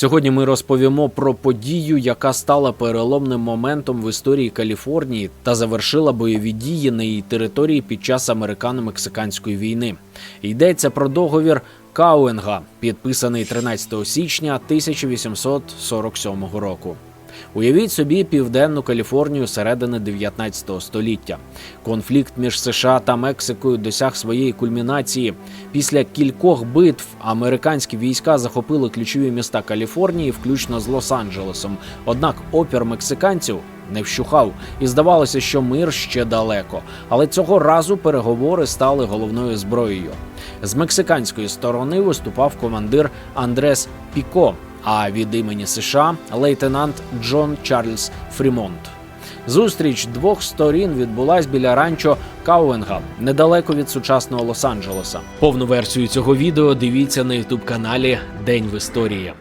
Сьогодні ми розповімо про подію, яка стала переломним моментом в історії Каліфорнії та завершила бойові дії на її території під час американо-мексиканської війни. Йдеться про договір Кауенга, підписаний 13 січня 1847 року. Уявіть собі південну Каліфорнію середини 19 століття. Конфлікт між США та Мексикою досяг своєї кульмінації. Після кількох битв американські війська захопили ключові міста Каліфорнії, включно з Лос-Анджелесом. Однак опір мексиканців не вщухав, і здавалося, що мир ще далеко. Але цього разу переговори стали головною зброєю. З мексиканської сторони виступав командир Андрес Піко, а від імені США лейтенант Джон Чарльз Фрімонт. Зустріч двох сторін відбулась біля ранчо Кауенга, недалеко від сучасного Лос-Анджелеса. Повну версію цього відео дивіться на ютуб каналі День в історії.